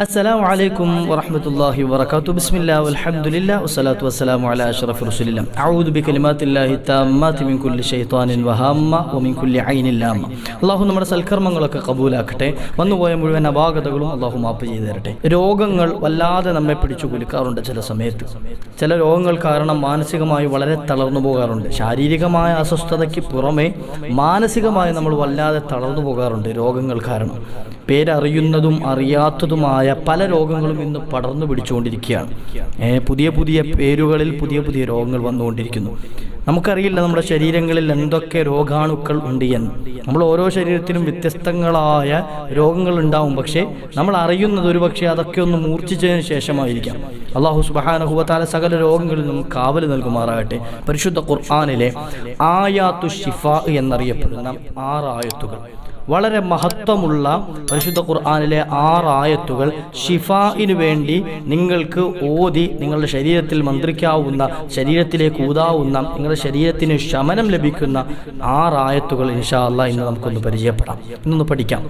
അസ്സലാമു അലൈക്കും വറഹ്മത്തുള്ളാഹി വബറകാതുഹു. ബിസ്മില്ലാഹി വൽഹംദുലില്ലാ വസ്സലാത്തു വസ്സലാമു അലാ അഷ്റഫി റസൂലില്ലാ. അഊദു ബികലിമാത്തില്ലാഹി താമ്മാതി മിൻ കുല്ലി ശൈത്വാനിൻ വഹാമ്മ വമിൻ കുല്ലി ഐനിൻ ലാമ്മ. അള്ളാഹു നമ്മുടെ സൽക്കർമ്മങ്ങളൊക്കെ കബൂലാക്കട്ടെ. വന്നുപോയ മുഴുവൻ അപാകതകളും അള്ളാഹു മാപ്പ് ചെയ്തു തരട്ടെ. രോഗങ്ങൾ വല്ലാതെ നമ്മെ പിടിച്ചു കുലുക്കാറുണ്ട് ചില സമയത്ത്. ചില രോഗങ്ങൾ കാരണം മാനസികമായി വളരെ തളർന്നു പോകാറുണ്ട്. ശാരീരികമായ അസ്വസ്ഥതയ്ക്ക് പുറമെ മാനസികമായി നമ്മൾ വല്ലാതെ തളർന്നു പോകാറുണ്ട് രോഗങ്ങൾ കാരണം. പേരറിയുന്നതും അറിയാത്തതുമായ പല രോഗങ്ങളും ഇന്ന് പടർന്നു പിടിച്ചുകൊണ്ടിരിക്കുകയാണ്. പുതിയ പുതിയ പേരുകളിൽ പുതിയ പുതിയ രോഗങ്ങൾ വന്നുകൊണ്ടിരിക്കുന്നു. നമുക്കറിയില്ല നമ്മുടെ ശരീരങ്ങളിൽ എന്തൊക്കെ രോഗാണുക്കൾ ഉണ്ട് എന്ന്. നമ്മൾ ഓരോ ശരീരത്തിലും വ്യത്യസ്തങ്ങളായ രോഗങ്ങൾ ഉണ്ടാവും. പക്ഷേ നമ്മൾ അറിയുന്നത് ഒരു പക്ഷേ അതൊക്കെ ഒന്ന് മൂർച്ഛിച്ചതിന് ശേഷമായിരിക്കാം. അള്ളാഹു സുബാനഹുബത്താല സകല രോഗങ്ങളിൽ നിന്നും കാവൽ നൽകുമാറാകട്ടെ. പരിശുദ്ധ ഖുർആാനിലെ ആയാത്തു ഷിഫ എന്നറിയപ്പെടുന്ന ആറ് ആയത്തുകൾ വളരെ മഹത്വമുള്ള പരിശുദ്ധ ഖുർആാനിലെ ആറ് ആയത്തുകൾ ഷിഫായിന് വേണ്ടി നിങ്ങൾക്ക് ഓതി നിങ്ങളുടെ ശരീരത്തിൽ മന്ത്രിക്കാവുന്ന ശരീരത്തിലേക്ക് ഊതാവുന്ന നിങ്ങളുടെ ശരീരത്തിന് ശമനം ലഭിക്കുന്ന ആറ് ആയത്തുകൾ ഇൻഷാ ഇന്ന് നമുക്കൊന്ന് പരിചയപ്പെടാം. ഇന്നൊന്ന് പഠിക്കാം.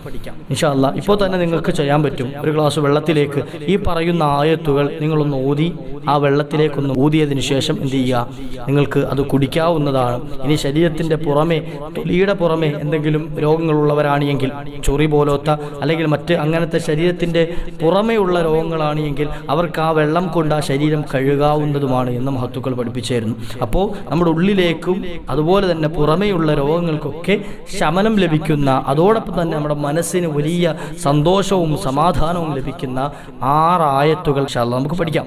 ഇൻഷാ അല്ലാ ഇപ്പോൾ തന്നെ നിങ്ങൾക്ക് ചെയ്യാൻ പറ്റും. ഒരു ഗ്ലാസ് വെള്ളത്തിലേക്ക് ഈ പറയുന്ന ആയത്തുകൾ നിങ്ങളൊന്ന് ഊതി ആ വെള്ളത്തിലേക്കൊന്ന് ഊതിയതിനു ശേഷം എന്ത് ചെയ്യുക? നിങ്ങൾക്ക് അത് കുടിക്കാവുന്നതാണ്. ഇനി ശരീരത്തിന്റെ പുറമെ തൊലിയുടെ പുറമെ എന്തെങ്കിലും രോഗങ്ങളുള്ളവരാണ് എങ്കിൽ ചൊറി പോലത്തെ അല്ലെങ്കിൽ മറ്റ് അങ്ങനത്തെ ശരീരത്തിന്റെ പുറമെയുള്ള രോഗങ്ങളാണ് എങ്കിൽ അവർക്ക് ആ വെള്ളം കൊണ്ട് ആ ശരീരം കഴുകാവുന്നതുമാണ് എന്ന് മഹത്തുക്കൾ പഠിപ്പിച്ചായിരുന്നു അപ്പോൾ നമ്മുടെ ഉള്ളിലേക്കും അതുപോലെ തന്നെ പുറമെയുള്ള രോഗങ്ങൾക്കൊക്കെ ശമനം ലഭിക്കുന്ന അതോടൊപ്പം തന്നെ നമ്മുടെ മനസ്സിന് വലിയ സന്തോഷവും സമാധാനവും ലഭിക്കുന്ന ആറ് ആയത്തുകൾ നമുക്ക് പഠിക്കാം.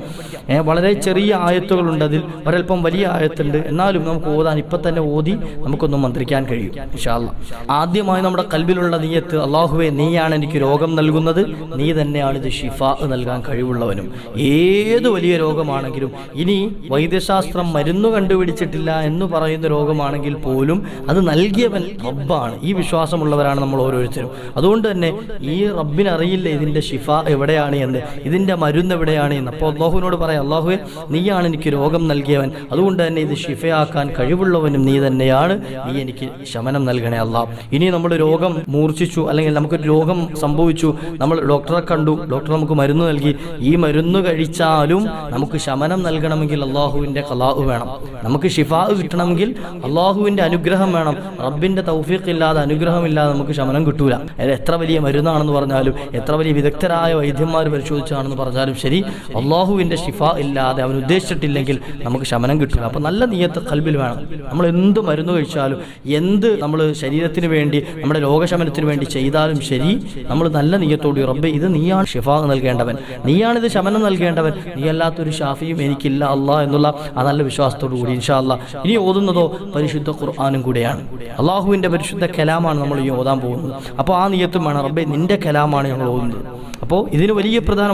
വളരെ ചെറിയ ആയത്തുകളുണ്ട് അതിൽ ഒരൽപ്പം വലിയ ആയത്തുണ്ട്. എന്നാലും നമുക്ക് ഓതാൻ ഇപ്പം തന്നെ ഓതി നമുക്കൊന്ന് മന്ത്രിക്കാൻ കഴിയും ഇൻഷാ അല്ലാ ആദ്യമായി നമ്മുടെ കൽബിലുള്ള നീയത്ത് അള്ളാഹുവെ നീയാണ് എനിക്ക് രോഗം നൽകുന്നത്. നീ തന്നെയാണ് ഇത് ഷിഫ നൽകാൻ കഴിവുള്ളവനും. ഏത് വലിയ രോഗമാണെങ്കിലും ഇനി വൈദ്യശാസ്ത്രം മരുന്ന് കണ്ടുപിടിച്ചിട്ടില്ല എന്ന് പറയുന്ന രോഗമാണെങ്കിൽ പോലും അത് നൽകിയവൻ റബ്ബാണ്. ഈ വിശ്വാസമുള്ളവരാണ് നമ്മൾ ഓരോരുത്തരും. അതുകൊണ്ട് തന്നെ ഈ റബ്ബിനറിയില്ല ഇതിന്റെ ഷിഫ എവിടെയാണ് എന്ന് ഇതിന്റെ മരുന്ന് എവിടെയാണ് എന്ന്. അപ്പോൾ അള്ളാഹുവിനോട് പറയാം അള്ളാഹുവെ നീയാണ് എനിക്ക് രോഗം നൽകിയവൻ. അതുകൊണ്ട് തന്നെ ഇത് ഷിഫയാക്കാൻ കഴിവുള്ളവനും നീ തന്നെയാണ്. നീ എനിക്ക് ശമനം നൽകണേ അള്ളാഹ്. ഇനി നമ്മൾ രോഗം മൂർച്ഛിച്ചു അല്ലെങ്കിൽ നമുക്കൊരു രോഗം സംഭവിച്ചു നമ്മൾ ഡോക്ടറെ കണ്ടു ഡോക്ടർ നമുക്ക് മരുന്ന് നൽകി. ഈ മരുന്ന് കഴിച്ചാലും നമുക്ക് ശമനം നൽകണമെങ്കിൽ അള്ളാഹുവിന്റെ കലാഹു വേണം. നമുക്ക് ഷിഫാ കിട്ടണമെങ്കിൽ അള്ളാഹുവിന്റെ അനുഗ്രഹം വേണം. റബ്ബിന്റെ തൗഫീഖ് ഇല്ലാതെ അനുഗ്രഹമില്ലാതെ നമുക്ക് ശമനം കിട്ടൂല. അത് എത്ര വലിയ മരുന്നാണെന്ന് പറഞ്ഞാലും എത്ര വലിയ വിദഗ്ധരായ വൈദ്യന്മാർ പരിശോധിച്ചാണെന്ന് പറഞ്ഞാലും ശരി അള്ളാഹുവിന്റെ ഷിഫ ഇല്ലാതെ അവൻ ഉദ്ദേശിച്ചിട്ടില്ലെങ്കിൽ നമുക്ക് ശമനം കിട്ടില്ല അപ്പോൾ നല്ല നീയത്ത് കൽബിൽ വേണം. നമ്മൾ എന്ത് മരുന്ന് കഴിച്ചാലും എന്ത് നമ്മൾ ശരീരത്തിന് വേണ്ടി നമ്മുടെ രോഗശമനത്തിന് വേണ്ടി ചെയ്താലും ശരി. നമ്മൾ നല്ല നീയത്തോടി റബ്ബെ ഇത് നീയാണ് ഷിഫ നൽകേണ്ടവൻ. നീയാണിത് ശമനം നൽകേണ്ടവൻ. നീ അല്ലാത്തൊരു ഷാഫിയും എനിക്കില്ല അല്ലാ എന്നുള്ള ആ നല്ല വിശ്വാസത്തോടു കൂടി ഇൻഷാ അല്ലാ. ഇനി ഓതുന്നതോ പരിശുദ്ധ ഖുർആാനും കൂടെയാണ്. അള്ളാഹുവിന്റെ പരിശുദ്ധ കലാമാണ് നമ്മൾ ഈ ഓതാൻ പോകുന്നത്. അപ്പോൾ ആ നീയത്തും വേണം. റബ്ബെ നിന്റെ കലാമാണ് ഞങ്ങൾ ഓതുന്നത്. അപ്പോൾ ഇതിന് വലിയ പ്രധാനം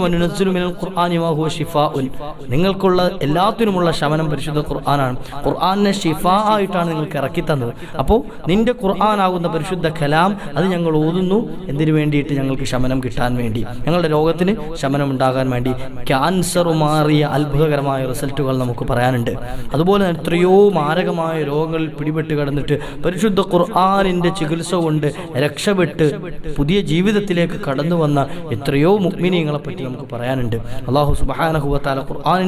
നിങ്ങൾക്കുള്ള എല്ലാത്തിനുമുള്ള ശമനം പരിശുദ്ധ ഖുർആനാണ്. ഖുർആാനെ ഷിഫ ആയിട്ടാണ് നിങ്ങൾക്ക് ഇറക്കി തന്നത്. അപ്പോൾ നിന്റെ ഖുർആനാകുന്ന പരിശുദ്ധ കലാം അത് ഞങ്ങൾ ഓതുന്നു. എന്തിനു വേണ്ടിയിട്ട് ഞങ്ങൾക്ക് ശമനം കിട്ടാൻ വേണ്ടി? ഞങ്ങളുടെ രോഗത്തിന് ശമനം ഉണ്ടാകാൻ വേണ്ടി. ക്യാൻസർ മാറിയ അത്ഭുതകരമായ റിസൾട്ടുകൾ നമുക്ക് പറയാനുണ്ട്. അതുപോലെ തന്നെ എത്രയോ മാരകമായ രോഗങ്ങളിൽ പിടിപെട്ട് കിടന്നിട്ട് പരിശുദ്ധ ഖുർആാനിന്റെ ചികിത്സ കൊണ്ട് രക്ഷപ്പെട്ട് പുതിയ ജീവിതത്തിലേക്ക് കടന്നു വന്ന എത്രയോ മുഗ്മിനീങ്ങളെ പറ്റി നമുക്ക് പറയാനുണ്ട്. അള്ളാഹു സുബാനഹുവത്താല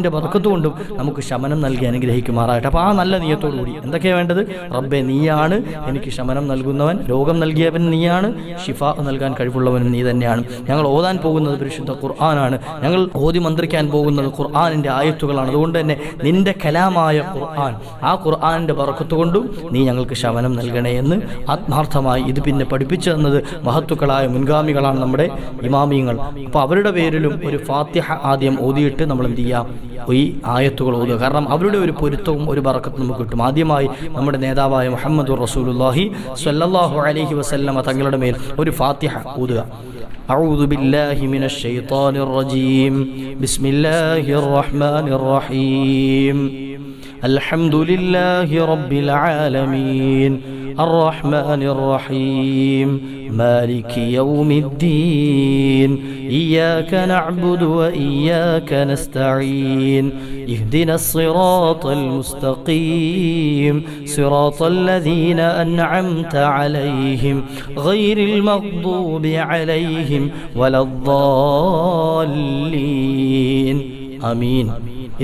ബർക്കത്ത് കൊണ്ടും നമുക്ക് ശമനം നൽകി അനുഗ്രഹിക്കുമാറാകട്ടെ. അപ്പോൾ ആ നല്ല നീയത്തോടുകൂടി എന്തൊക്കെയാണ് വേണ്ടത്? റബ്ബെ നീയാണ്. എനിക്ക് ശമനം നൽകുന്നവൻ രോഗം നൽകിയവൻ നീയാണ്. ഷിഫ നൽകാൻ കഴിവുള്ളവൻ നീ തന്നെയാണ്. ഞങ്ങൾ ഓതാൻ പോകുന്നത് പരിശുദ്ധ ഖുർആനാണ്. ഞങ്ങൾ ഓതി മന്ത്രിക്കാൻ പോകുന്നത് ഖുർആാനിന്റെ ആയത്തുകളാണ്. അതുകൊണ്ട് തന്നെ നിന്റെ കലാമായ ഖുർആൻ ആ ഖുർആാനിന്റെ കൊണ്ടും നീ ഞങ്ങൾക്ക് ശമനം നൽകണേ എന്ന് ആത്മാർത്ഥമായി ഇത് പിന്നെ പഠിപ്പിച്ചു തന്നത് മഹത്തുക്കളായ മുൻഗാമികളാണ് നമ്മുടെ ഇമാമിയങ്ങൾ അപ്പോൾ അവരുടെ പേരിലും ഒരു ഫാത്തിഹ ആദ്യം ഓതിയിട്ട് നമ്മൾ എന്ത് ചെയ്യാം ഈ ആയത്തുകൾ ഓതുക കാരണം അവരുടെ ഒരു പൊരുത്തവും ഒരു ബറക്കത്തും നമുക്ക് കിട്ടും ആദ്യമായി നമ്മുടെ നേതാവായ മുഹമ്മദ് റസൂലുല്ലാഹി സ്വല്ലല്ലാഹു അലൈഹി വസല്ലമ തങ്ങളുടെ മേൽ ഒരു ഫാത്തിഹ ഓതുക أعوذ بالله من الشيطان الرجيم بسم الله الرحمن الرحيم الحمد لله رب العالمين الرحمن الرحيم مالك يوم الدين إياك نعبد وإياك نستعين اهدنا الصراط المستقيم صراط الذين أنعمت عليهم غير المغضوب عليهم ولا അമീൻ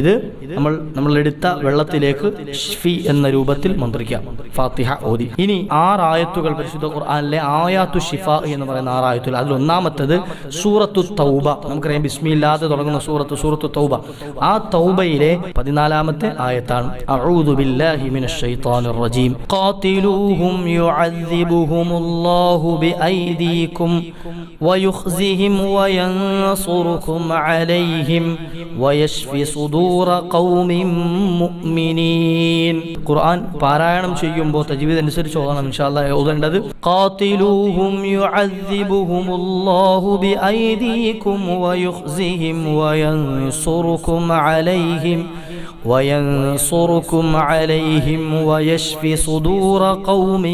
ഇത് നമ്മൾ നമ്മൾ എടുത്ത വെള്ളത്തിലേക്ക് ഷ്ഫി എന്ന രൂപത്തിൽ മന്ത്രിക്കാം ഫാത്തിഹ ഓതി. ഇനി ആറായത്തുകൾ പരിശുദ്ധ ഖുർആാനിലെ ആയാത്തു ഷിഫ എന്ന് പറയുന്ന ആറായത്തുകൾ അതിൽ ഒന്നാമത്തത് സൂറത്തു തൗബ. നമുക്കറിയാം ബിസ്മില്ലാതെ തുടങ്ങുന്ന സൂറത്ത് സൂറത്തു തൗബ. ആ തൗബയിലെ പതിനാലാമത്തെ ആയത്താണ്. അഊദു ബില്ലാഹി മിനശ് ശൈത്താനിർ റജീം. ഖാതിലൂഹും യുഅദ്ദിബുഹുമുല്ലാഹു ബിഐദീകും വയുഖ്സിഹിം വയൻസുറുകും അലൈഹിം വയശ്ഫി സുദൂറ ഖൗമിൻ മുഅ്മിനീൻ. ഖുർആൻ പാരായണം ചെയ്യും ചെയ്യുമ്പോൾ തജ്വീദ് അനുസരിച്ച് ഓതണം ഇൻഷാല്ലാ ഓതേണ്ടത്. ഖാതിലൂഹും യുഅദ്ദിബുഹുമുല്ലാഹു ബിഐദീകും വയുഖ്സിഹിം വയൻസുറുകും അലൈഹിം وينصركم عليهم ويشفي صدور قوم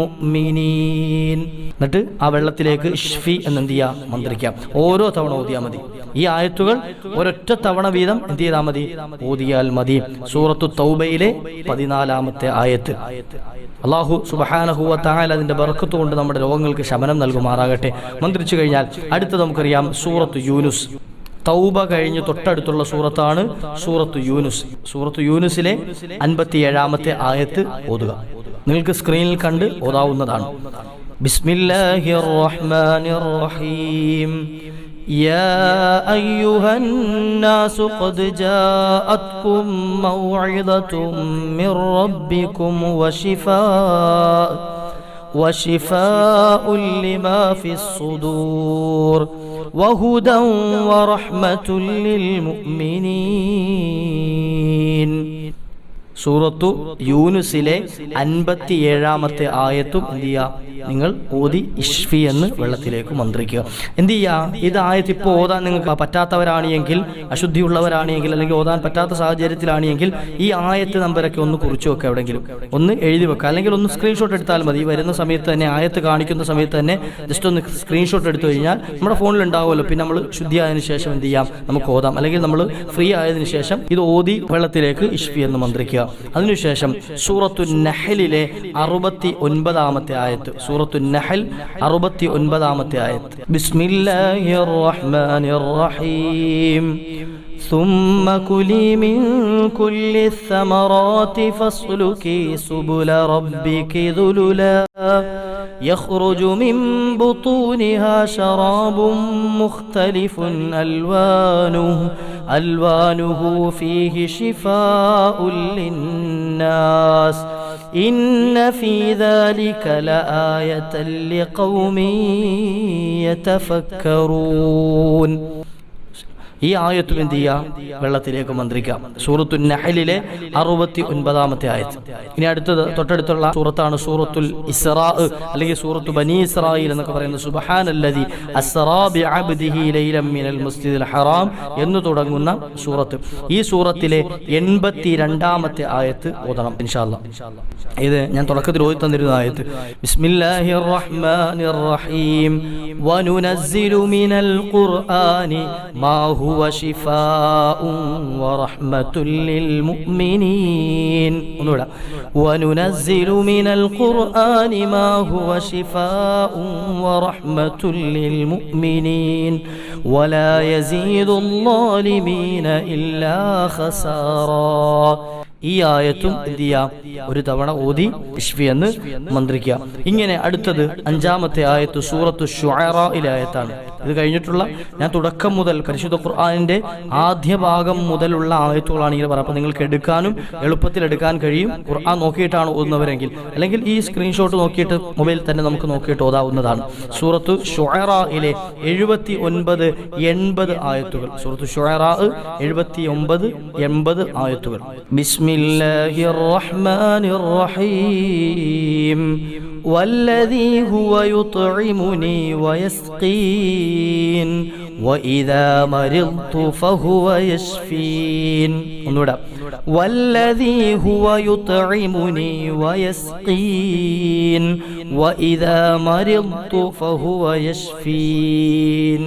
مؤمنين എന്നിട്ട് ആ വെള്ളത്തിലേക്ക് ഷ്ഫി എന്നെന്ത് ചെയ്യാം മന്ത്രിക്കാം ഓരോ തവണ ഓതിയാൽ മതി ഈ ആയത്തുകൾ ഒരൊറ്റ തവണ വീതം എന്ത് ചെയ്താൽ മതി ഓതിയാൽ മതി സൂറത്തു തൗബയിലെ പതിനാലാമത്തെ ആയത്ത് അള്ളാഹു സുബഹാനഹുവ തായാൽ അതിന്റെ ബർക്കത്ത് കൊണ്ട് നമ്മുടെ രോഗങ്ങൾക്ക് ശമനം നൽകുമാറാകട്ടെ മന്ത്രിച്ചു കഴിഞ്ഞാൽ അടുത്ത് നമുക്കറിയാം സൂറത്ത് യൂനുസ് തൗബ കഴിഞ്ഞ് തൊട്ടടുത്തുള്ള സൂറത്താണ് സൂറത്ത് യൂനുസ് സൂറത്ത് യൂനുസിലെ അൻപത്തി ഏഴാമത്തെ ആയത്ത് ഓതുക നിങ്ങൾക്ക് സ്ക്രീനിൽ കണ്ട് ഓതാവുന്നതാണ് ബിസ്മില്ലാഹിർ റഹ്മാനിർ റഹീം يا أيها الناس قد جاءتكم موعظة من ربكم وشفاء وشفاء لما في الصدور وهدى ورحمة للمؤمنين സൂറത്തു യൂനുസിലെ അൻപത്തി ഏഴാമത്തെ ആയത്തും എന്ത് ചെയ്യുക നിങ്ങൾ ഓതി ഇഷ്ഫി എന്ന് വെള്ളത്തിലേക്ക് മന്ത്രിക്കുക. എന്ത് ചെയ്യുക ഇത് ആയത്ത് ഇപ്പോൾ ഓതാൻ നിങ്ങൾക്ക് പറ്റാത്തവരാണെങ്കിൽ അശുദ്ധിയുള്ളവരാണെങ്കിൽ അല്ലെങ്കിൽ ഓതാൻ പറ്റാത്ത സാഹചര്യത്തിലാണെങ്കിൽ ഈ ആയത്ത് നമ്പരൊക്കെ ഒന്ന് കുറിച്ച് വെക്കുക എവിടെയെങ്കിലും ഒന്ന് എഴുതി വെക്കുക അല്ലെങ്കിൽ ഒന്ന് സ്ക്രീൻഷോട്ട് എടുത്താൽ മതി. വരുന്ന സമയത്ത് തന്നെ ആയത്ത് കാണിക്കുന്ന സമയത്ത് തന്നെ ജസ്റ്റ് ഒന്ന് സ്ക്രീൻഷോട്ട് എടുത്തു കഴിഞ്ഞാൽ നമ്മുടെ ഫോണിൽ ഉണ്ടാവുമല്ലോ. പിന്നെ നമ്മൾ ശുദ്ധി ശുദ്ധിയായതിനു ശേഷം എന്ത് ചെയ്യാം? നമുക്ക് ഓതാം. അല്ലെങ്കിൽ നമ്മൾ ഫ്രീ ആയതിനു ശേഷം ഇത് ഓതി വെള്ളത്തിലേക്ക് ഇഷ്ഫി എന്ന് മന്ത്രിക്കുക. അതിനുശേഷം സൂറത്തു നഹലിലെ അറുപത്തി ഒൻപതാമത്തെ ആയത്ത് സൂറത്തു നഹൽ അറുപത്തി ഒൻപതാമത്തെ ആയത്ത് ബിസ്മില്ലാഹിർ റഹ്മാനിർ റഹീം ثم كلي من كل الثمرات فاسلكي سبل ربك ذللا يخرج من بطونها شراب مختلف ألوانه ألوانه فيه شفاء للناس إن في ذلك لآية لقوم يتفكرون. ഈ ആയത്തും എന്ത് ചെയ്യാം? വെള്ളത്തിലേക്ക് മന്ത്രിക്കാം സൂറത്തുൽ നഹലിലെ അറുപത്തി ഒൻപതാമത്തെ ആയത്ത്. ഇനി അടുത്തത് തൊട്ടടുത്തുള്ള സൂറത്താണ് സൂറത്തുൽ ഇസ്റാ അല്ലെങ്കിൽ സൂറത്തു ബനി ഇസ്രായിൽ എന്നൊക്കെ പറയുന്ന സുബഹാനല്ലതി മിനൽ ഹറാം എന്ന് തുടങ്ങുന്ന സൂറത്ത്. ഈ സൂറത്തിലെ എൺപത്തി രണ്ടാമത്തെ ആയത്ത് ഓതണം ഇൻഷാല്ല ഇത് ഞാൻ തുടക്കത്തിൽ ഓതി തന്നിരുന്ന ആയത്ത്. ബിസ്മില്ലാഹിർ റഹ്മാനിർ റഹീം വനുനസ്സിലു മിനൽ ഖുർആനി മാ ورحمة للمؤمنين. وننزل من القرآن ما هو شفاء ورحمة للمؤمنين. ولا يزيد الظالمين إلا خسارا. ഈ ആയത്തും എന്ത് ചെയ്യാം? ഒരു തവണ ഓതി എന്ന് മന്ത്രിക്കാം ഇങ്ങനെ അടുത്തത് അഞ്ചാമത്തെ ആയത്ത് സൂറത്ത് ആയത്താണ്. ഇത് കഴിഞ്ഞിട്ടുള്ള ഞാൻ തുടക്കം മുതൽ പരിശുദ്ധ ഖുർആാനിന്റെ ആദ്യ ഭാഗം മുതലുള്ള ആയത്തുകളാണ് ഇങ്ങനെ അപ്പോൾ നിങ്ങൾക്ക് എടുക്കാനും എളുപ്പത്തിൽ എടുക്കാൻ കഴിയും. ഖുർആൻ നോക്കിയിട്ടാണ് ഓതുന്നവരെങ്കിൽ. അല്ലെങ്കിൽ ഈ സ്ക്രീൻഷോട്ട് നോക്കിയിട്ട് മൊബൈൽ തന്നെ നമുക്ക് നോക്കിയിട്ട് ഓതാവുന്നതാണ്. സൂറത്ത് ഷുഹറയിലെ എഴുപത്തി ഒൻപത് എൺപത് ആയത്തുകൾ. സൂറത്ത് ഷുഹറ എഴുപത്തി ഒമ്പത് എൺപത് ആയത്തുകൾ. ബിസ്മി الله الرحمن الرحيم. والذي هو يطعمني ويسقين. وإذا مرضت فهو يشفين. والذي هو يطعمني ويسقين. وإذا مرضت فهو يشفين.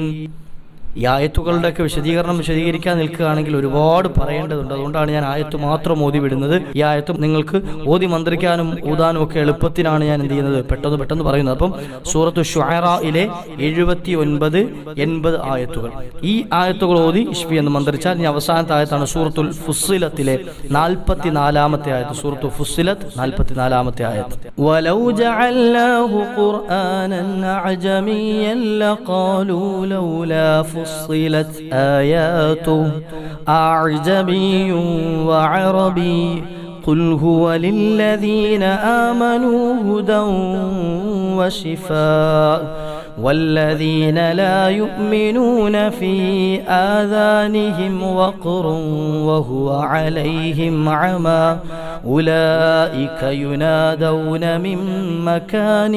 ഈ ആയത്തുകളുടെയൊക്കെ വിശദീകരണം വിശദീകരിക്കാൻ നിൽക്കുകയാണെങ്കിൽ ഒരുപാട് പറയേണ്ടതുണ്ട് അതുകൊണ്ടാണ് ഞാൻ ആയത്ത് മാത്രം ഓതി വിടുന്നത് ഈ ആയത്തും നിങ്ങൾക്ക് ഓതി മന്ത്രിക്കാനും ഊതാനും ഒക്കെ എളുപ്പത്തിനാണ് ഞാൻ എന്ത് ചെയ്യുന്നത് പെട്ടെന്ന് പെട്ടെന്ന് പറയുന്നത് അപ്പം സൂറത്ത് ഷുഹറയിലെ എഴുപത്തി ഒൻപത് എൺപത് ആയത്തുകൾ ഈ ആയത്തുകൾ ഓതി ഇഷ്ഫി എന്ന് മന്ത്രിച്ചാൽ ഇനി അവസാനത്തെ ആയത്താണ് സൂറത്തുൽ ഫുസ്സിലത്തിലെ നാൽപ്പത്തി നാലാമത്തെ ആയത്ത് സൂറത്തു ഫുസ്സിലത്ത് നാൽപ്പത്തി നാലാമത്തെ ആയത്ത് ولو جعلناه قرآنا أعجميا لقالوا لولا فصلت آياته أعجمي وعربي قل هو للذين آمنوا هدى وشفاء والذين لا يؤمنون في آذانهم وقر وهو عليهم عمى أولئك ينادون من مكان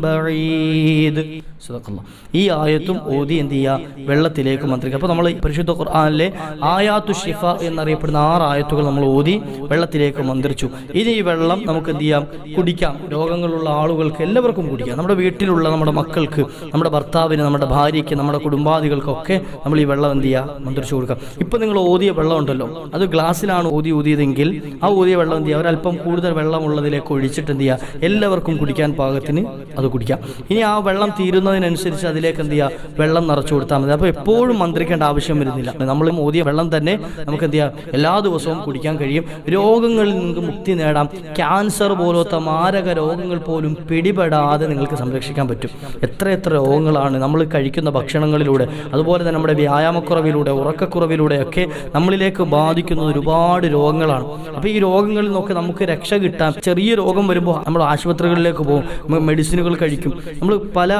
بعيد സുദഖല്ലാ. ഈ ആയത്തും ഓതി എന്ത് ചെയ്യുക വെള്ളത്തിലേക്ക് മന്ത്രിക്കുക അപ്പോൾ നമ്മൾ പരിശുദ്ധ ഖുർആാനിലെ ആയാത്തു ഷിഫ എന്നറിയപ്പെടുന്ന ആറ് ആയത്തുകൾ നമ്മൾ ഓതി വെള്ളത്തിലേക്ക് മന്ത്രിച്ചു. ഇനി ഈ വെള്ളം നമുക്ക് എന്ത് ചെയ്യാം? കുടിക്കാം. രോഗങ്ങളുള്ള ആളുകൾക്ക് എല്ലാവർക്കും കുടിക്കാം. നമ്മുടെ വീട്ടിലുള്ള നമ്മുടെ മക്കൾക്ക് നമ്മുടെ ഭർത്താവിന് നമ്മുടെ ഭാര്യയ്ക്ക് നമ്മുടെ കുടുംബാദികൾക്കൊക്കെ നമ്മൾ ഈ വെള്ളം എന്ത് ചെയ്യുക മന്ത്രിച്ചു കൊടുക്കാം. ഇപ്പം നിങ്ങൾ ഓതിയ വെള്ളം ഉണ്ടല്ലോ. അത് ഗ്ലാസ്സിലാണ് ഓതി ഊതിയതെങ്കിൽ ആ ഊതിയ വെള്ളം എന്ത് ചെയ്യുക ഒരല്പം കൂടുതൽ വെള്ളമുള്ളതിലേക്ക് ഒഴിച്ചിട്ട് എന്ത് ചെയ്യുക എല്ലാവർക്കും കുടിക്കാൻ പാകത്തിന് അത് കുടിക്കാം. ഇനി ആ വെള്ളം തീരുന്നതിനനുസരിച്ച് അതിലേക്ക് എന്ത് ചെയ്യുക വെള്ളം നിറച്ചു കൊടുത്താൽ മതി. അപ്പോൾ എപ്പോഴും മന്ത്രിക്കേണ്ട ആവശ്യം വരുന്നില്ല. നമ്മൾ മോദിയ വെള്ളം തന്നെ നമുക്ക് എന്ത് ചെയ്യാം? എല്ലാ ദിവസവും കുടിക്കാൻ കഴിയും. രോഗങ്ങളിൽ നിങ്ങൾക്ക് മുക്തി നേടാം. ക്യാൻസർ പോലത്തെ മാരക രോഗങ്ങൾ പോലും പിടിപെടാതെ നിങ്ങൾക്ക് സംരക്ഷിക്കാൻ പറ്റും. എത്ര എത്ര രോഗങ്ങളാണ് നമ്മൾ കഴിക്കുന്ന ഭക്ഷണങ്ങളിലൂടെ അതുപോലെ തന്നെ നമ്മുടെ വ്യായാമക്കുറവിലൂടെ ഉറക്കക്കുറവിലൂടെയൊക്കെ നമ്മളിലേക്ക് ബാധിക്കുന്ന ഒരുപാട് രോഗങ്ങളാണ്. അപ്പോൾ ഈ രോഗങ്ങളിൽ നിന്നൊക്കെ നമുക്ക് രക്ഷ കിട്ടാൻ ചെറിയ രോഗം വരുമ്പോൾ നമ്മൾ ആശുപത്രികളിലേക്ക് പോകും. മെഡിസിനുകൾ കഴിക്കും. നമ്മൾ പല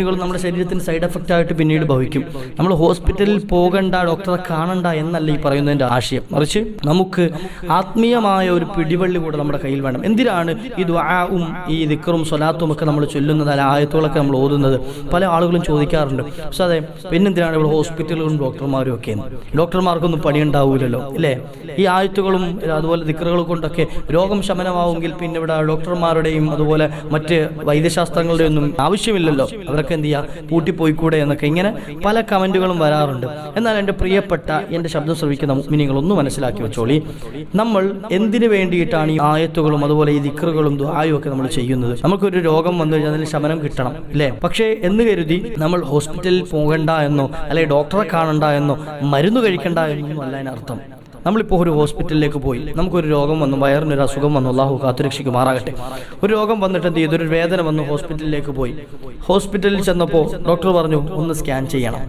മെഡിസിനുകളും നമ്മുടെ ശരീരത്തിന് സൈഡ് എഫക്റ്റ് ആയിട്ട് പിന്നീട് ഭവിക്കും. നമ്മൾ ഹോസ്പിറ്റലിൽ പോകണ്ട ഡോക്ടറെ കാണണ്ട എന്നല്ല ഈ പറയുന്നതിന്റെ ആശയം. മറിച്ച് നമുക്ക് ആത്മീയമായ ഒരു പിടിവള്ളി കൂടെ നമ്മുടെ കയ്യിൽ വേണം. എന്തിനാണ് ഈ ദ്വാവും ഈ ദിക്കറും സ്വലാത്തും ഒക്കെ നമ്മൾ ചൊല്ലുന്നത് അല്ല ആയത്തുകളൊക്കെ നമ്മൾ ഓതുന്നത്? പല ആളുകളും ചോദിക്കാറുണ്ട്. പക്ഷേ അതെ പിന്നെന്തിനാണ് ഇവിടെ ഹോസ്പിറ്റലുകളും ഡോക്ടർമാരും ഒക്കെ? ഡോക്ടർമാർക്കൊന്നും പണിയുണ്ടാവില്ലല്ലോ അല്ലേ ഈ ആയത്തുകളും അതുപോലെ ദിക്കറുകൾ കൊണ്ടൊക്കെ രോഗം ശമനമാവുമെങ്കിൽ പിന്നെ ഇവിടെ ഡോക്ടർമാരുടെയും അതുപോലെ മറ്റ് വൈദ്യശാസ്ത്രങ്ങളുടെയൊന്നും ആവശ്യമില്ലല്ലോ. അവരൊക്കെ എന്ത് ചെയ്യുക കൂട്ടിപ്പോയിക്കൂടെ എന്നൊക്കെ ഇങ്ങനെ പല കമന്റുകളും വരാറുണ്ട്. എന്നാൽ എന്റെ പ്രിയപ്പെട്ട എന്റെ ശബ്ദം ശ്രവിക്കുന്ന മുഗ്മിനികൾ ഒന്ന് മനസ്സിലാക്കി വെച്ചോളി. നമ്മൾ എന്തിനു വേണ്ടിയിട്ടാണ് ഈ ആയത്തുകളും അതുപോലെ ഈ ദിക്കറുകളും ദുആയും ഒക്കെ നമ്മൾ ചെയ്യുന്നത്? നമുക്കൊരു രോഗം വന്നു കഴിഞ്ഞാൽ അതിന് ശമനം കിട്ടണം അല്ലേ പക്ഷേ എന്ന് കരുതി നമ്മൾ ഹോസ്പിറ്റലിൽ പോകണ്ട എന്നോ അല്ലെങ്കിൽ ഡോക്ടറെ കാണണ്ട എന്നോ മരുന്ന് കഴിക്കണ്ട എന്നൊന്നും അല്ല അതിനർത്ഥം. നമ്മളിപ്പോൾ ഒരു ഹോസ്പിറ്റലിലേക്ക് പോയി. നമുക്കൊരു രോഗം വന്നു വയറിനൊരു അസുഖം വന്നു. അള്ളാഹു കാത്തുരക്ഷിക്കുമാറാകട്ടെ ഒരു രോഗം വന്നിട്ട് എന്ത് ചെയ്തു? ഒരു വേദന വന്നു ഹോസ്പിറ്റലിലേക്ക് പോയി. ഹോസ്പിറ്റലിൽ ചെന്നപ്പോൾ ഡോക്ടർ പറഞ്ഞു ഒന്ന് സ്കാൻ ചെയ്യണം.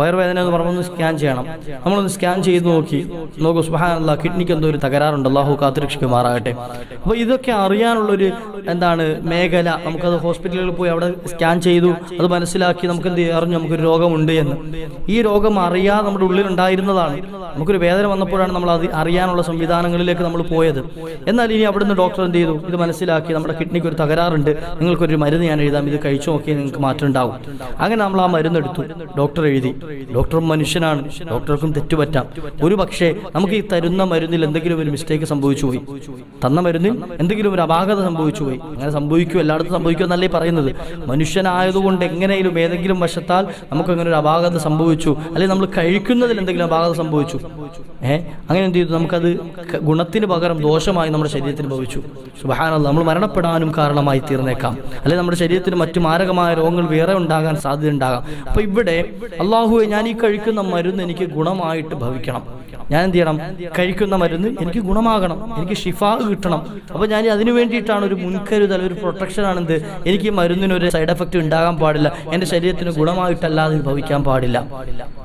വയറുവേദന എന്ന് പറഞ്ഞാൽ ഒന്ന് സ്കാൻ ചെയ്യണം. നമ്മളൊന്ന് സ്കാൻ ചെയ്ത് നോക്കി. നോക്കൂ സുബഹാനല്ല കിഡ്നിക്ക് എന്തോ ഒരു തകരാറുണ്ട്. അള്ളാഹു കാത്തുരക്ഷിക്കുമാറാകട്ടെ അപ്പോൾ ഇതൊക്കെ അറിയാനുള്ളൊരു എന്താണ് മേഖല. നമുക്കത് ഹോസ്പിറ്റലുകളിൽ പോയി അവിടെ സ്കാൻ ചെയ്തു. അത് മനസ്സിലാക്കി നമുക്ക് എന്ത് അറിഞ്ഞു നമുക്കൊരു രോഗമുണ്ട് എന്ന്. ഈ രോഗം അറിയാതെ നമ്മുടെ ഉള്ളിൽ ഉണ്ടായിരുന്നതാണ് നമുക്കൊരു വേദന വന്നപ്പോഴാണ് നമ്മൾ അത് അറിയാനുള്ള സംവിധാനങ്ങളിലേക്ക് നമ്മൾ പോയത്. എന്നാൽ ഇനി അവിടുന്ന് ഡോക്ടർ എന്ത് ചെയ്തു? ഇത് മനസ്സിലാക്കി നമ്മുടെ കിഡ്നിക്ക് ഒരു തകരാറുണ്ട്. നിങ്ങൾക്കൊരു മരുന്ന് ഞാൻ എഴുതാം. ഇത് കഴിച്ചു നോക്കി നിങ്ങൾക്ക് മാറ്റം ഉണ്ടാവും. അങ്ങനെ നമ്മൾ ആ മരുന്ന് എടുത്തു. ഡോക്ടർ എഴുതി. ഡോക്ടർ മനുഷ്യനാണ്. ഡോക്ടർക്കും തെറ്റുപറ്റാം. ഒരു പക്ഷേ നമുക്ക് ഈ തരുന്ന മരുന്നിൽ എന്തെങ്കിലും ഒരു മിസ്റ്റേക്ക് സംഭവിച്ചു പോയി. തന്ന മരുന്നിൽ എന്തെങ്കിലും ഒരു അപാകത സംഭവിച്ചു പോയി. അങ്ങനെ സംഭവിക്കും എല്ലായിടത്തും സംഭവിക്കും എന്നല്ലേ പറയുന്നത്. മനുഷ്യനായതുകൊണ്ട് എങ്ങനെയും ഏതെങ്കിലും വശത്താൽ നമുക്ക് അങ്ങനെ ഒരു അപാകത സംഭവിച്ചു. അല്ലെങ്കിൽ നമ്മൾ കഴിക്കുന്നതിൽ എന്തെങ്കിലും അപാകത സംഭവിച്ചു. ഏ? അങ്ങനെ എന്ത് ചെയ്തു? നമുക്കത് ഗുണത്തിന് പകരം ദോഷമായി നമ്മുടെ ശരീരത്തിന് ഭവിച്ചു. സുബഹാനല്ല നമ്മൾ മരണപ്പെടാനും കാരണമായി തീർന്നേക്കാം. അല്ലെങ്കിൽ നമ്മുടെ ശരീരത്തിന് മറ്റു മാരകമായ രോഗങ്ങൾ വേറെ ഉണ്ടാകാൻ സാധ്യത ഉണ്ടാകാം അപ്പൊ ഇവിടെ അള്ളാഹുവെ ഞാൻ ഈ കഴിക്കുന്ന മരുന്ന് എനിക്ക് ഗുണമായിട്ട് ഭവിക്കണം. ഞാൻ എന്ത് ചെയ്യണം? കഴിക്കുന്ന മരുന്ന് എനിക്ക് ഗുണമാകണം. എനിക്ക് ഷിഫാ കിട്ടണം. അപ്പൊ ഞാൻ അതിനു വേണ്ടിയിട്ടാണ് ഒരു മുൻകരുതൽ ഒരു പ്രൊട്ടക്ഷൻ ആണെന്ത്? എനിക്ക് മരുന്നിന് ഒരു സൈഡ് എഫക്റ്റ് ഉണ്ടാകാൻ പാടില്ല. എന്റെ ശരീരത്തിന് ഗുണമായിട്ടല്ലാതെ ഭവിക്കാൻ പാടില്ല.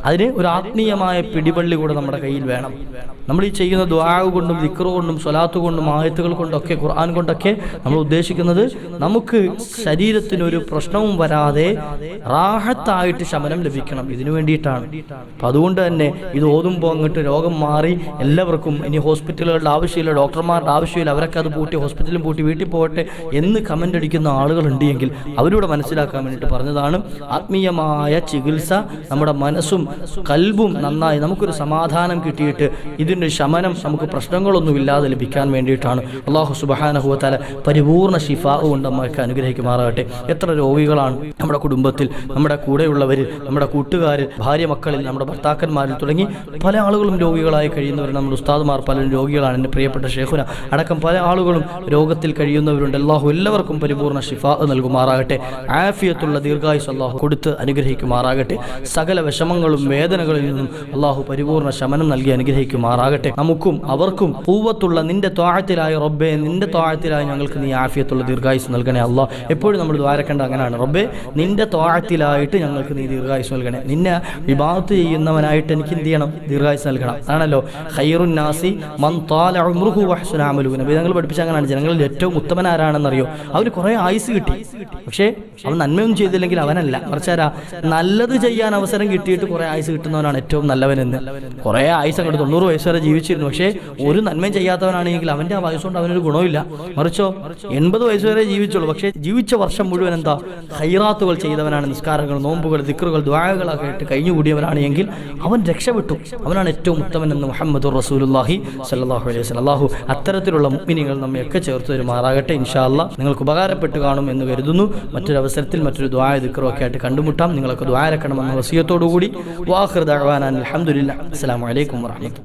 അതിന് ഒരു ആത്മീയമായ പിടിപള്ളി കൂടെ നമ്മുടെ കയ്യിൽ വേണം. നമ്മൾ ഈ ചെയ്യുന്ന ദ്വാവ് കൊണ്ടും ദിക്റ് കൊണ്ടും സ്വലാത്ത് കൊണ്ടും ആയത്തുകൾ കൊണ്ടൊക്കെ ഖുർആൻ കൊണ്ടൊക്കെ നമ്മൾ ഉദ്ദേശിക്കുന്നത് നമുക്ക് ശരീരത്തിന് ഒരു പ്രശ്നവും വരാതെ റാഹത്തായിട്ട് ശമനം ലഭിക്കണം. ഇതിനു വേണ്ടിയിട്ടാണ്. അപ്പം അതുകൊണ്ട് തന്നെ ഇത് ഓതുമ്പോൾ അങ്ങോട്ട് രോഗം മാറി എല്ലാവർക്കും ഇനി ഹോസ്പിറ്റലുകളുടെ ആവശ്യമില്ല ഡോക്ടർമാരുടെ ആവശ്യമില്ല അവരൊക്കെ അത് പൂട്ടി ഹോസ്പിറ്റലും പൂട്ടി വീട്ടിൽ പോകട്ടെ എന്ന് കമന്റ് അടിക്കുന്ന ആളുകളുണ്ട് എങ്കിൽ അവരോട് മനസ്സിലാക്കാൻ വേണ്ടിയിട്ട് പറഞ്ഞതാണ്. ആത്മീയമായ ചികിത്സ നമ്മുടെ മനസ്സും കൽബും നന്നായി നമുക്കൊരു സമാധാനം കിട്ടിയിട്ട് ഇതിന്റെ ശമനം നമുക്ക് പ്രശ്നങ്ങളൊന്നും ഇല്ലാതെ ലഭിക്കാൻ വേണ്ടിയിട്ടാണ്. അള്ളാഹു സുബാനഹുവത്താല പരിപൂർണ ശിഫാവ് കൊണ്ട് നമ്മൾക്ക് അനുഗ്രഹിക്കുമാറാകട്ടെ. എത്ര രോഗികളാണ് നമ്മുടെ കുടുംബത്തിൽ നമ്മുടെ കൂടെയുള്ളവർ നമ്മുടെ കൂട്ടുകാർ ഭാര്യ മക്കളിൽ നമ്മുടെ ഭർത്താക്കന്മാരിൽ തുടങ്ങി പല ആളുകളും രോഗികളായി കഴിയുന്നവർ നമ്മുടെ ഉസ്താദുമാർ പലരും രോഗികളാണ്. എന്റെ പ്രിയപ്പെട്ട ഷേഖുന അടക്കം പല ആളുകളും രോഗത്തിൽ കഴിയുന്നവരുണ്ട്. അള്ളാഹു എല്ലാവർക്കും പരിപൂർണ ഷിഫ നൽകുമാറാകട്ടെ. ആഫിയത്തുള്ള ദീർഘായുസ് അള്ളാഹു കൊടുത്ത് അനുഗ്രഹിക്കുമാറാകട്ടെ. സകല വിഷമങ്ങളും വേദനകളിൽ നിന്നും അള്ളാഹു പരിപൂർണ ശമനം നൽകി അനുഗ്രഹിക്കുമാറാകട്ടെ. നമുക്കും അവർക്കും പൂവത്തുള്ള നിന്റെ ത്വാഴത്തിലായ റബ്ബെ നിന്റെ ത്വാഴത്തിലായി ഞങ്ങൾക്ക് നീ ആഫിയത്തുള്ള ദീർഘായുസ് നൽകണേ അള്ളാഹ് എപ്പോഴും നമ്മൾ ദ്വാരക്കേണ്ട അങ്ങനെയാണ്. റബ്ബെ നിന്റെ ത്വാഴത്തിലായിട്ട് ഞങ്ങൾക്ക് നീ ദീർഘായുസ് നൽകണേ. നിന്നെ വിഭാഗത്ത് ചെയ്യുന്നവനായിട്ട് എനിക്ക് എന്ത് ചെയ്യണം? ദീർഘായുസ് നൽകണം. ആണല്ലോ. ഖൈറുൻ നാസി മൻ താല ഉംറുഹു വഹ്സുന അമലുഹു നബി തങ്ങൾ പഠിപ്പിച്ച അങ്ങനെയാണ്. ജനങ്ങളിൽ ഏറ്റവും ഉത്തമൻ ആരാണെന്നറിയോ? അവന് കുറേ ആയുസ് കിട്ടി. പക്ഷേ അവൻ നന്മയൊന്നും ചെയ്തില്ലെങ്കിൽ അവനല്ല. മറിച്ചാരാ നല്ലത് ചെയ്യാൻ അവസരം കിട്ടിയിട്ട് കുറേ ആയുസ് കിട്ടുന്നവനാണ് ഏറ്റവും നല്ലവനെന്ന്. കുറേ ആയുസ് അങ്ങോട്ട് തൊണ്ണൂറ് വയസ്സ് വരെ ജീവിച്ചിരുന്നു. പക്ഷേ ഒരു നന്മയും ചെയ്യാത്തവനാണെങ്കിൽ അവന്റെ ആ വയസ്സുകൊണ്ട് അവനൊരു ഗുണമില്ല മറിച്ചോ എൺപത് വയസ്സ് വരെ ജീവിച്ചുള്ളൂ. പക്ഷേ ജീവിച്ച വർഷം മുഴുവൻ എന്താ? ഹൈറാത്തുകൾ ചെയ്തവനാണ്. നിസ്കാരങ്ങൾ നോമ്പുകൾ ദിക്കറുകൾ ദ്വാരകളൊക്കെ ആയിട്ട് കഴിഞ്ഞുകൂടിയവനാണ് എങ്കിൽ അവൻ രക്ഷപ്പെട്ടു. അവനാണ് ഏറ്റവും ഉത്തമൻ എന്ന് മുഹമ്മദ് റസൂലുല്ലാഹി സല്ലാഹു അലൈഹി വസല്ലം. അള്ളാഹു അത്തരത്തിലുള്ള മുഗ്മിനികൾ നമ്മയൊക്കെ ചേർത്ത് വരുമാറാകട്ടെ ഇൻഷാ അല്ലാ നിങ്ങൾക്ക് ഉപകാരപ്പെട്ട് കാണും എന്ന് കരുതുന്നു. മറ്റൊരു അവസരത്തിൽ മറ്റൊരു ദ്വായ ദിക്റും ഒക്കെ ആയിട്ട് കണ്ടുമുട്ടാം. നിങ്ങളൊക്കെ ദ്വാരക്കണമെന്ന വസീയത്തോടുകൂടി. വാഹൃദാൻ അലഹമുല്ല അസ്സാം വലൈക്കും വാഹമത്ത്